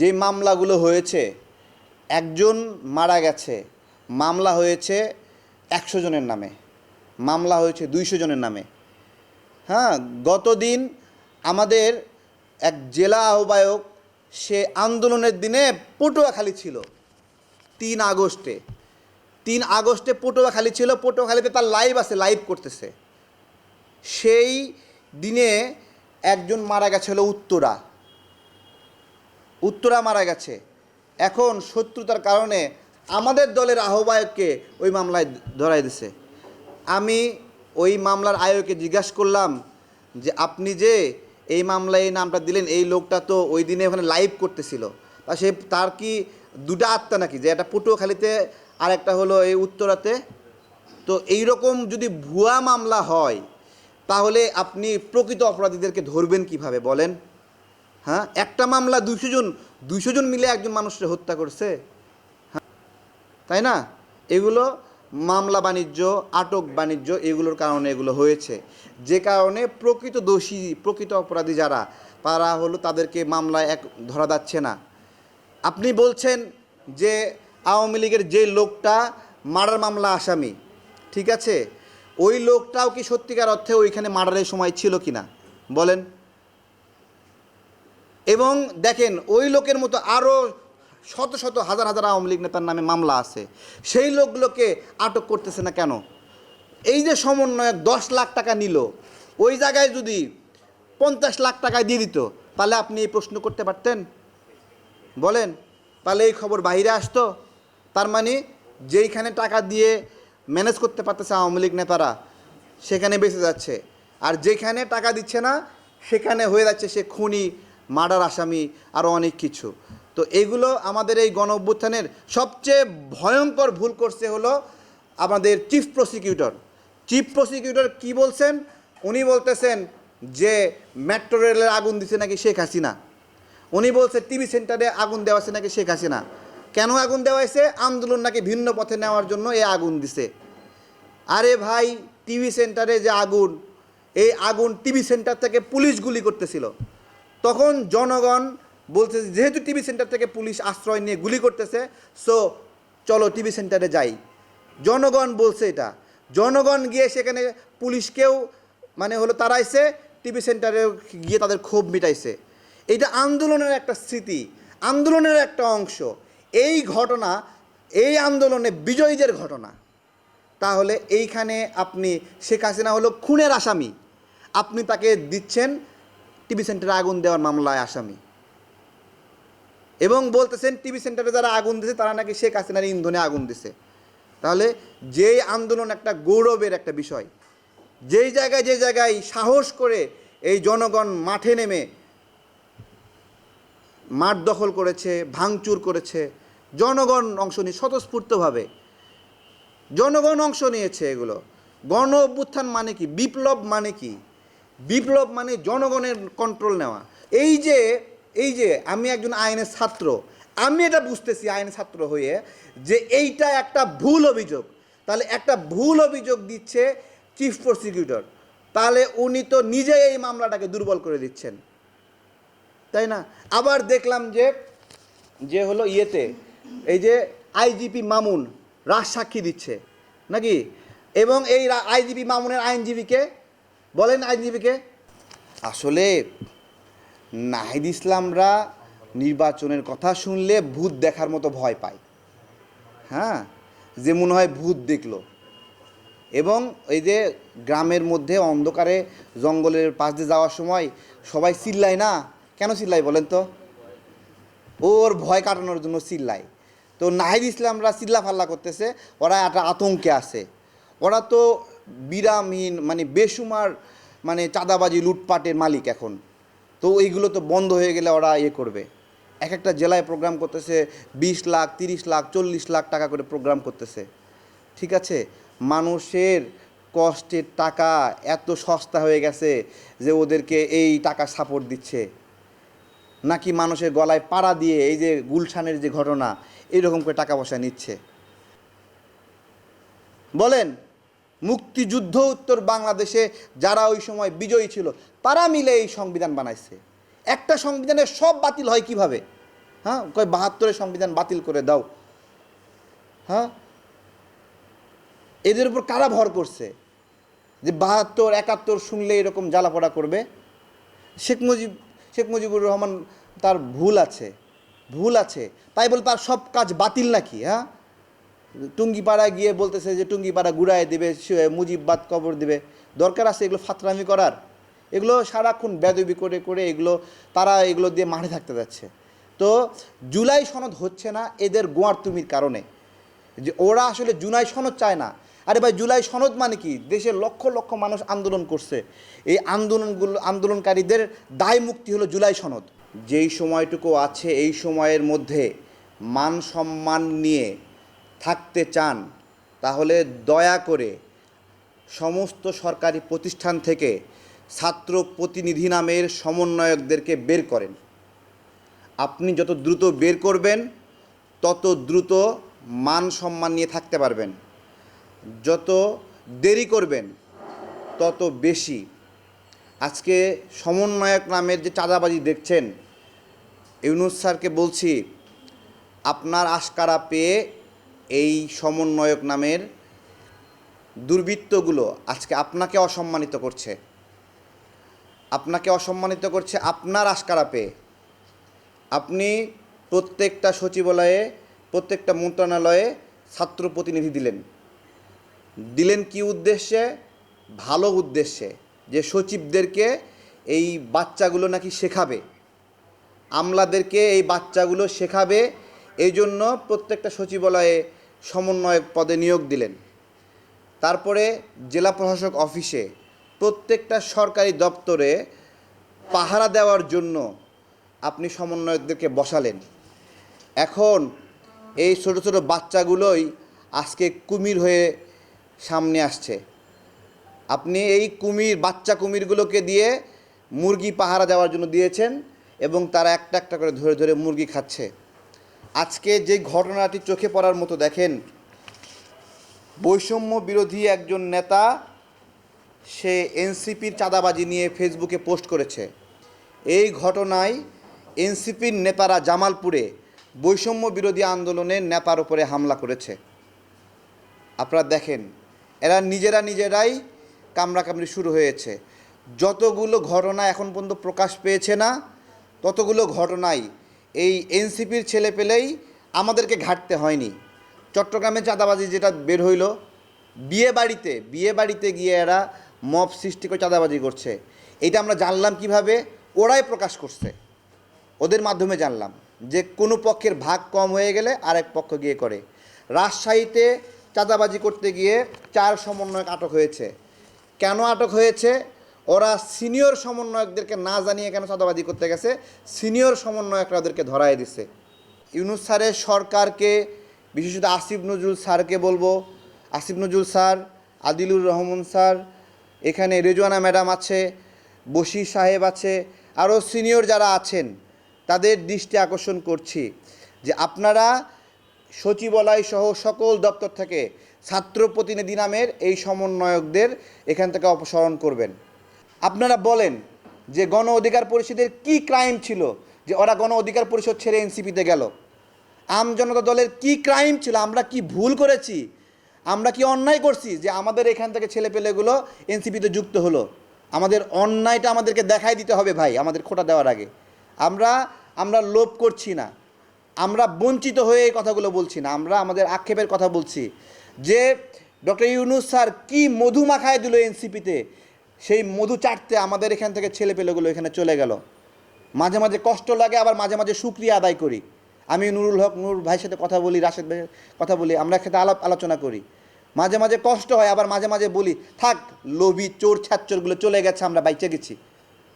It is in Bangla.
যে মামলাগুলো হয়েছে, একজন মারা গেছে। মামলা হয়েছে একশো জনের নামে। মামলা হয়েছে দুইশো জনের নামে। হ্যাঁ গতদিন আমাদের এক জেলা আহ্বায়ক, সে আন্দোলনের দিনে পটুয়াখালী ছিল, তিন আগস্টে। তিন আগস্টে পটুয়াখালী ছিল, পটুয়াখালীতে তার লাইভ আছে লাইভ করতেছে। সেই দিনে একজন মারা গেছে হলো উত্তরা। উত্তরা মারা গেছে। এখন শত্রুতার কারণে আমাদের দলের আহ্বায়ককে ওই মামলায় ধরাই দিছে। আমি ওই মামলার আয়োগকে জিজ্ঞাসা করলাম যে, আপনি যে এই মামলায় এই নামটা দিলেন, এই লোকটা তো ওই দিনে ওখানে লাইভ করতেছিল। তা সে, তার কি দুটা আত্মা নাকি? যে একটা পটুয়াখালীতে আর একটা হলো এই উত্তরাতে? তো এই রকম যদি ভুয়া মামলা হয়, তাহলে আপনি প্রকৃত অপরাধীদেরকে ধরবেন কীভাবে বলেন? হ্যাঁ? একটা মামলা দুইশো জন দুইশো জন মিলে একজন মানুষকে হত্যা করছে। হ্যাঁ? তাই না? এগুলো মামলা বাণিজ্য, আটক বাণিজ্য, এগুলোর কারণে এগুলো হয়েছে। যে কারণে প্রকৃত দোষী, প্রকৃত অপরাধী যারা, তারা হলো তাদেরকে মামলায় এক ধরা যাচ্ছে না। আপনি বলছেন যে আওয়ামী লীগের যে লোকটা মার্ডার মামলা আসামি, ঠিক আছে? ওই লোকটাও কি সত্যিকার অর্থে ওইখানে মার্ডারের সময় ছিল কি না বলেন। এবং দেখেন, ওই লোকের মতো আরও শত শত হাজার হাজার আওয়ামী লীগ নেতার নামে মামলা আছে। সেই লোকগুলোকে আটক করতেছে না কেন? এই যে সমন্বয়ক দশ লাখ টাকা নিল, ওই জায়গায় যদি পঞ্চাশ লাখ টাকায় দিয়ে দিত, তাহলে আপনি এই প্রশ্ন করতে পারতেন? বলেন, তাহলে এই খবর বাইরে আসতো? তার মানে যেইখানে টাকা দিয়ে ম্যানেজ করতে পারতেছে আওয়ামী লীগ নেতারা, সেখানে বেঁচে যাচ্ছে। আর যেখানে টাকা দিচ্ছে না, সেখানে হয়ে যাচ্ছে সে খুনি মার্ডার আসামি আরও অনেক কিছু। তো এগুলো আমাদের এই গণ অভ্যুত্থানের সবচেয়ে ভয়ঙ্কর ভুল করছে হলো আমাদের চিফ প্রসিকিউটর। চিফ প্রসিকিউটর কি বলছেন? উনি বলতেছেন যে মেট্রো রেলের আগুন দিছে নাকি শেখ হাসিনা। উনি বলছে টিভি সেন্টারে আগুন দেওয়া নাকি শেখ হাসিনা। কেন আগুন দেওয়া হয়েছে আন্দোলন নাকি ভিন্ন পথে নেওয়ার জন্য এ আগুন দিছে। আরে ভাই, টিভি সেন্টারে যে আগুন, এই আগুন টিভি সেন্টার থেকে পুলিশ গুলি করতেছিল। তখন জনগণ বলছে, যেহেতু টিভি সেন্টার থেকে পুলিশ আশ্রয় নিয়ে গুলি করতেছে, সো চলো টিভি সেন্টারে যাই। জনগণ বলছে এটা। জনগণ গিয়ে সেখানে পুলিশকেও মানে হলো তারাইছে টিভি সেন্টারে গিয়ে তাদের ক্ষোভ মিটাইছে। এটা আন্দোলনের একটা স্মৃতি, আন্দোলনের একটা অংশ। এই ঘটনা, এই আন্দোলনে বিজয়ীদের ঘটনা। তাহলে এইখানে আপনি শেখ হাসিনা হলো খুনের আসামি। আপনি তাকে দিচ্ছেন টিভি সেন্টারে আগুন দেওয়ার মামলায় আসামি। এবং বলতেছেন, টিভি সেন্টারে যারা আগুন দিছে, তারা নাকি শেখ হাসিনার ইন্ধনে আগুন দিছে। তাহলে যেই আন্দোলন একটা গৌরবের একটা বিষয়। যেই জায়গায় যে জায়গায় সাহস করে এই জনগণ মাঠে নেমে মাঠ দখল করেছে, ভাঙচুর করেছে, জনগণ অংশ নিয়ে স্বতঃস্ফূর্তভাবে। জনগণ অংশ নিয়েছে এগুলো। গণ অভ্যুত্থান মানে কি? বিপ্লব মানে কি? বিপ্লব মানে জনগণের কন্ট্রোল নেওয়া। এই যে এই যে আমি একজন আইনের ছাত্র, আমি এটা বুঝতেছি আইনের ছাত্র হয়ে যে এইটা একটা ভুল অভিযোগ। তাহলে একটা ভুল অভিযোগ দিচ্ছে চিফ প্রসিকিউটর তাহলে উনি তো নিজেই এই মামলাটাকে দুর্বল করে দিচ্ছেন। তাই না? আবার দেখলাম যে যে হলো ইয়েতে, এই যে আইজিপি মামুন, রাজ সাক্ষী দিচ্ছে। নাকি? এবং এই আইজিপি মামুনের আইনজীবীকে বলেন আইনজীবীকে। আসলে নাহিদ ইসলামরা নির্বাচনের কথা শুনলে ভূত দেখার মতো ভয় পায়। হ্যাঁ? যে মনে হয় ভূত দেখল। এবং এই যে গ্রামের মধ্যে অন্ধকারে জঙ্গলের পাশ দিয়ে যাওয়ার সময় সবাই চিল্লায় না? কেন চিল্লায় বলেন তো? ওর ভয় কাটানোর জন্য চিল্লায়। তো নাহিদ ইসলামরা চিল্লা ফাল্লা করতেছে, ওরা একটা আতঙ্কে আছে। ওরা তো বিরামহীন মানে বেসুমার মানে চাঁদাবাজি লুটপাটের মালিক এখন। তো এইগুলো তো বন্ধ হয়ে গেলে ওরা ইয়ে করবে। এক একটা জেলায় প্রোগ্রাম করতেছে, বিশ লাখ, তিরিশ লাখ, চল্লিশ লাখ টাকা করে প্রোগ্রাম করতেছে। ঠিক আছে? মানুষের কষ্টের টাকা এত সস্তা হয়ে গেছে যে ওদেরকে এই টাকা সাপোর্ট দিচ্ছে। নাকি মানুষের গলায় পাড়া দিয়ে এই যে গুলশানের যে ঘটনা এরকম করে টাকা পয়সা নিচ্ছে। বলেন? মুক্তিযুদ্ধ উত্তর বাংলাদেশে যারা ওই সময় বিজয়ী ছিল, তারা মিলে এই সংবিধান বানাইছে। একটা সংবিধানের সব বাতিল হয় কীভাবে? হ্যাঁ? কয়, বাহাত্তরের সংবিধান বাতিল করে দাও। হ্যাঁ? এদের উপর কারা ভর করছে? যে বাহাত্তর, একাত্তর শুনলে এরকম জ্বালাপড়া করবে? শেখ মুজিব, শেখ মুজিবুর রহমান তার ভুল আছে। ভুল আছে। তাই বলে তার সব কাজ বাতিল নাকি? হ্যাঁ? টুঙ্গিপাড়া গিয়ে বলতেছে যে টুঙ্গিপাড়া গুড়ায় দেবে মুজিববাদ কবর দেবে। দরকার আছে এগুলো ফাতরামি করার। এগুলো সারাক্ষণ বেদবি করে করে এগুলো, তারা এগুলো দিয়ে মাঠে থাকতে যাচ্ছে। তো জুলাই সনদ হচ্ছে না এদের গোয়ার তুমির কারণে। যে ওরা আসলে জুলাই সনদ চায় না। আরে ভাই, জুলাই সনদ মানে কি? দেশের লক্ষ লক্ষ মানুষ আন্দোলন করছে। এই আন্দোলনগুলো, আন্দোলনকারীদের দায় মুক্তি হলো জুলাই সনদ। যেই সময়টুকু আছে, এই সময়ের মধ্যে মান সম্মান নিয়ে থাকতে চান, তাহলে দয়া করে সমস্ত সরকারি প্রতিষ্ঠান থেকে ছাত্র প্রতিনিধি নামের সমন্বয়কদেরকে বের করেন। আপনি যত দ্রুত বের করবেন, তত দ্রুত মান সম্মান নিয়ে থাকতে পারবেন। যত দেরি করবেন, তত বেশি। আজকে সমন্বয়ক নামের যে চাঁদাবাজি দেখছেন, ইউনুস স্যারকে বলছি, আপনার আশকারা পেয়ে এই সমন্বয়ক নামের দুর্বৃত্তগুলো আজকে আপনাকে অসম্মানিত করছে। আপনাকে অসম্মানিত করছে আপনার আশকারা পেয়ে আপনি প্রত্যেকটা সচিবালয়ে, প্রত্যেকটা মন্ত্রণালয়ে ছাত্র প্রতিনিধি দিলেন। দিলেন কি উদ্দেশ্যে? ভালো উদ্দেশ্যে যে সচিবদেরকে এই বাচ্চাগুলো নাকি শেখাবে। আমলাদেরকে এই বাচ্চাগুলো শেখাবে এই জন্য প্রত্যেকটা সচিবালয়ে সমন্বয়ক পদে নিয়োগ দিলেন। তারপরে জেলা প্রশাসক অফিসে প্রত্যেকটা সরকারি দপ্তরে পাহারা দেওয়ার জন্য আপনি সমন্বয়কদেরকে বসালেন। এখন এই ছোট ছোট বাচ্চাগুলোই আজকে কুমির হয়ে সামনে আসছে। আপনি এই কুমির, বাচ্চা কুমিরগুলোকে দিয়ে মুরগি পাহারা দেওয়ার জন্য দিয়েছেন এবং তারা একটা একটা করে ধরে ধরে মুরগি খাচ্ছে। আজকে যে ঘটনাটি চোখে পড়ার মতো দেখেন, বৈষম্য বিরোধী একজন নেতা সে এনসিপির চাঁদাবাজি নিয়ে ফেসবুকে পোস্ট করেছে। এই ঘটনায় এনসিপির নেতারা জামালপুরে বৈষম্য বিরোধী আন্দোলনের নেতার উপরে হামলা করেছে। আপনারা দেখেন, এরা নিজেরা নিজেরাই কামড়াকামড়ি শুরু হয়েছে। যতগুলো ঘটনা এখন পর্যন্ত প্রকাশ পেয়েছে না, ততগুলো ঘটনাই এই এনসিপির ছেলে পেলেই আমাদেরকে ঘাটতে হয়নি। চট্টগ্রামে চাঁদাবাজি যেটা বের হইল, বিয়ে বাড়িতে বিয়ে বাড়িতে গিয়ে এরা মব সৃষ্টি করে চাঁদাবাজি করছে। এটা আমরা জানলাম কীভাবে? ওরাই প্রকাশ করছে। ওদের মাধ্যমে জানলাম যে কোনো পক্ষের ভাগ কম হয়ে গেলে আরেক পক্ষ গিয়ে করে। রাজশাহীতে চাঁদাবাজি করতে গিয়ে চার সমন্বয়ক আটক হয়েছে। কেন আটক হয়েছে? ওরা সিনিয়র সমন্বয়কদেরকে না জানিয়ে কেন চাঁদাবাজি করতে গেছে? সিনিয়র সমন্বয়করা ওদেরকে ধরায় দিছে। ইউনুস স্যারের সরকারকে, বিশেষত আসিফ নজরুল স্যারকে বলব। আসিফ নজরুল স্যার, আদিলুর রহমান স্যার, এখানে রেজওয়ানা ম্যাডাম আছে বশির সাহেব আছে, আরও সিনিয়র যারা আছেন, তাদের দৃষ্টি আকর্ষণ করছি যে আপনারা সচিবালয় সহ সকল দপ্তর থেকে ছাত্র প্রতিনিধি নামের এই সমন্বয়কদের এখান থেকে অপসারণ করবেন। আপনারা বলেন যে গণ অধিকার পরিষদের কি ক্রাইম ছিল, যে ওরা গণ অধিকার পরিষদ ছেড়ে এনসিপিতে গেল? আম জনতা দলের কি ক্রাইম ছিল, আমরা কি ভুল করেছি? আমরা কি অন্যায় করছি যে আমাদের এখান থেকে ছেলেপেলেগুলো এনসিপিতে যুক্ত হলো? আমাদের অন্যায়টা আমাদেরকে দেখাই দিতে হবে ভাই, আমাদের খোটা দেওয়ার আগে। আমরা আমরা লোভ করছি না। আমরা বঞ্চিত হয়ে এই কথাগুলো বলছি না। আমরা আমাদের আক্ষেপের কথা বলছি যে ডক্টর ইউনুস স্যার কী মধু মাখায় দিল এনসিপিতে সেই মধু চাটতে আমাদের এখান থেকে ছেলেপেলেগুলো এখানে চলে গেল। মাঝে মাঝে কষ্ট লাগে, আবার মাঝে মাঝে সুক্রিয়া আদায় করি। আমি নুরুল হক নুরুল ভাইয়ের সাথে কথা বলি, রাশেদ ভাইয়ের কথা বলি, আমরা একসাথে আলাপ আলোচনা করি। মাঝে মাঝে কষ্ট হয়, আবার মাঝে মাঝে বলি, থাক, লোভি চোর ছাচ্চরগুলো চলে গেছে, আমরা বাইচে গেছি।